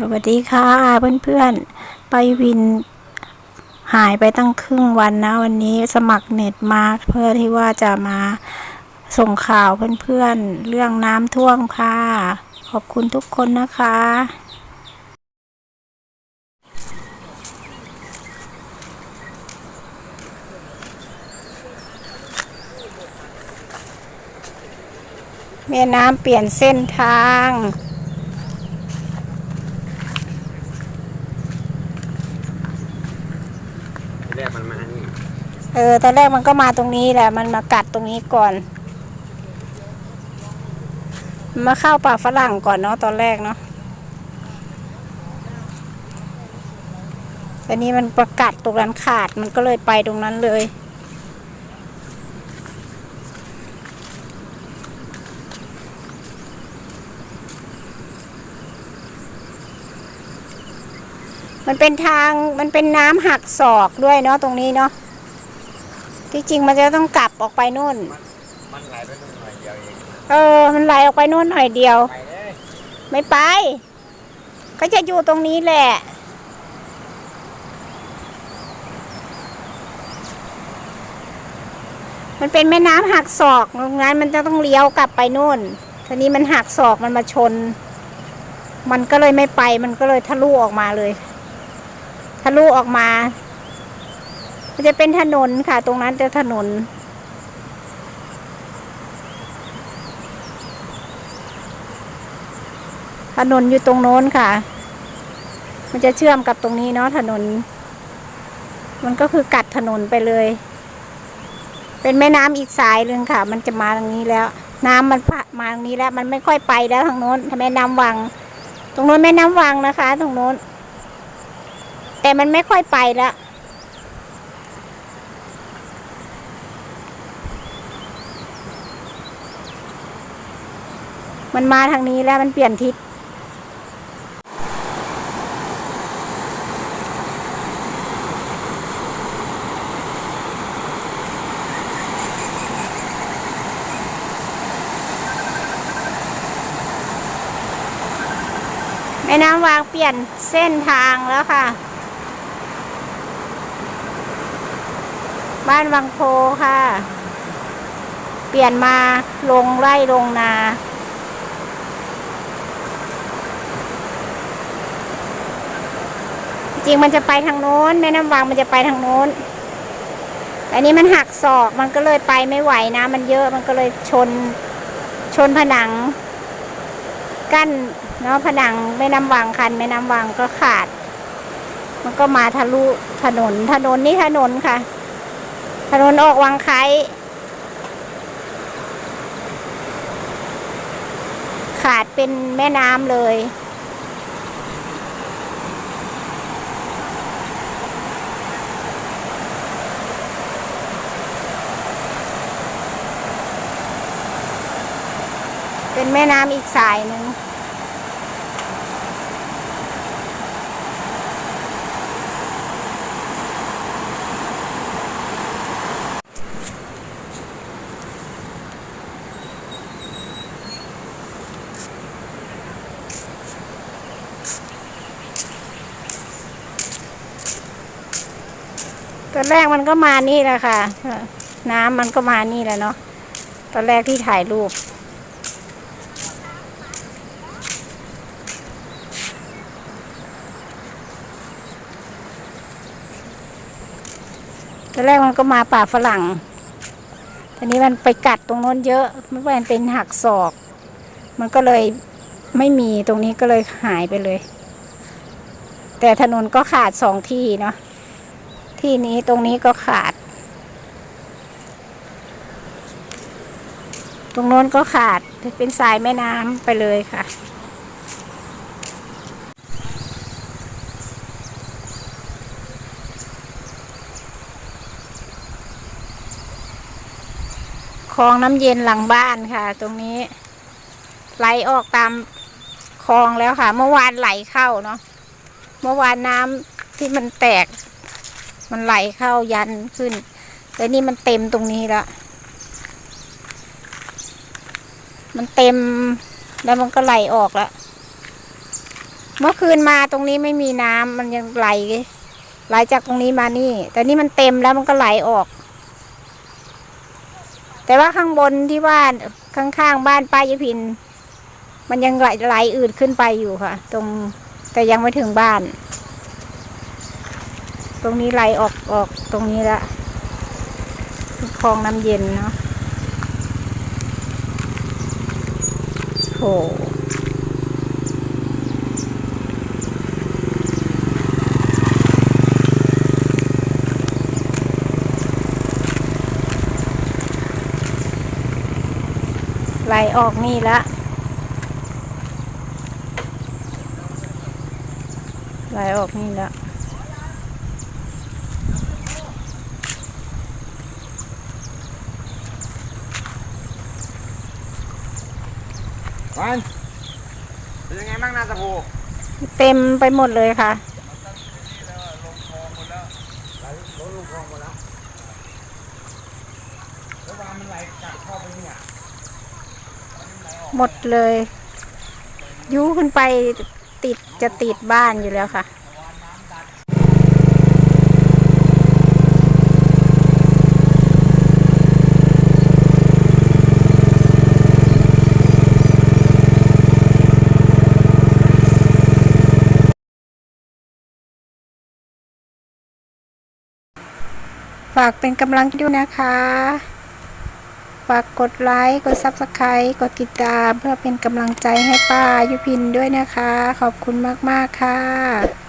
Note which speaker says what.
Speaker 1: สวัสดีค่ะเพื่อนๆ ไปวินหายไปตั้งครึ่งวันนะ วันนี้สมัครเน็ตมาเพื่อที่ว่าจะมาส่งข่าวเพื่อนๆ เรื่องน้ำท่วมค่ะ ขอบคุณทุกคนนะคะ แม่น้ำเปลี่ยนเส้นทาง
Speaker 2: แรกมันมานี่
Speaker 1: เออ ตอนแรกมันก็มาตรงนี้แหละ มันมากัดตรงนี้ก่อน มาเข้าป่าฝรั่งก่อนเนาะตอนแรกเนาะแต่นี้มันประกัดตรงนั้นขาด มันก็เลยไปตรงนั้นเลย มันเป็นทาง มันเป็นน้ำหักศอกด้วยเนาะตรงนี้เนาะ ที่จริงมันจะต้องกลับออกไปนู่น
Speaker 2: มันไหลไปตรงหน่อยเดียวเอง
Speaker 1: เออ มันไหลออกไปนู่นหน่อยเดียว
Speaker 2: ไปเลย
Speaker 1: ไม่ไป ก็จะอยู่ตรงนี้แหละ มันเป็นแม่น้ำหักศอกตรงนั้นมันจะต้องเลี้ยวกลับไปนู่น ทีนี้มันหักศอกมันมาชน มันก็เลยไม่ไป มันก็เลยทะลุออกมาเลย ทะลุออกมา มันจะเป็นถนนค่ะ ตรงนั้นจะถนน ถนนอยู่ตรงโน้นค่ะ มันจะเชื่อมกับตรงนี้เนาะถนน มันก็คือกัดถนนไปเลย เป็นแม่น้ำอีกสายหนึ่งค่ะ มันจะมาทางนี้แล้ว น้ำมันมาทางนี้แล้ว มันไม่ค่อยไปแล้วทางโน้นแม่น้ำวัง ตรงโน้นแม่น้ำวังนะคะ ตรงโน้น แต่มันไม่ค่อยไปแล้ว มันมาทางนี้แล้วมันเปลี่ยนทิศแม่น้ำวางเปลี่ยนเส้นทางแล้วค่ะ บ้านวังโพค่ะ เปลี่ยนมาลงไร่ลงนา จริงมันจะไปทางโน้นแม่น้ำวังมันจะไปทางโน้นแต่อันนี้มันหักศอกมันก็เลยไปไม่ไหวนะ มันเยอะมันก็เลยชนชนผนัง กั้นเนาะผนังแม่น้ำวังคันแม่น้ำวังก็ขาด มันก็มาทะลุถนนถนนนี่ถนนค่ะ ถนนออกวังไคขาดเป็นแม่น้ำเลย เป็นแม่น้ำอีกสายหนึ่งตอนแรกมันก็มานี่แหละค่ะ น้ำมันก็มานี่แหละเนาะ ตอนแรกที่ถ่ายรูป ตอนแรกมันก็มาป่าฝรั่งทีนี้มันไปกัดตรงโน้นเยอะมันเป็นหักศอก มันก็เลยไม่มีตรงนี้ก็เลยหายไปเลย แต่ถนนก็ขาดสองที่เนาะ ที่นี้ตรงนี้ก็ขาด ตรงโน้นก็ขาดเป็นสายแม่น้ำไปเลยค่ะ คลองน้ำเย็นหลังบ้านค่ะ ตรงนี้ ไหลออกตามคลองแล้วค่ะ เมื่อวานไหลเข้าเนาะเมื่อวานน้ำที่มันแตก มันไหลเข้ายันขึ้นแต่นี่มันเต็มตรงนี้แล้วมันเต็มแล้วมันก็ไหลออกแล้วเมื่อมื่อคืนมาตรงนี้ไม่มีน้ำมันยังไหลไหลจากตรงนี้มานี่ แต่นี่มันเต็มแล้วมันก็ไหลออก แต่ว่าข้างบนที่บ้านข้างๆบ้านป้ายพิน มันยังไหลไหลอืดขึ้นไปอยู่ค่ะ ตรงแต่ยังไม่ถึงบ้าน ตรงนี้ไหลออกออกตรงนี้ละคลองน้ำเย็นเนาะโห ไหลออกนี่ละไหลออกนี่ละ
Speaker 2: วันเป็นยังไงบ้างนาสะโพ
Speaker 1: เต็มไปหมดเลยค่ะ
Speaker 2: ไหลรถลงคลองหมดแล้วแล้ววามันไหลกลับเข้าไปเนี่ย
Speaker 1: หมดเลยยุขึ้นไปติดจะติดบ้านอยู่แล้วค่ะฝากเป็นกำลังใจด้วยนะคะ ฝากกดไลค์ กด Subscribe กดติดตาม เพื่อเป็นกำลังใจให้ป้ายุพินด้วยนะคะ ขอบคุณมาก ๆ ค่ะ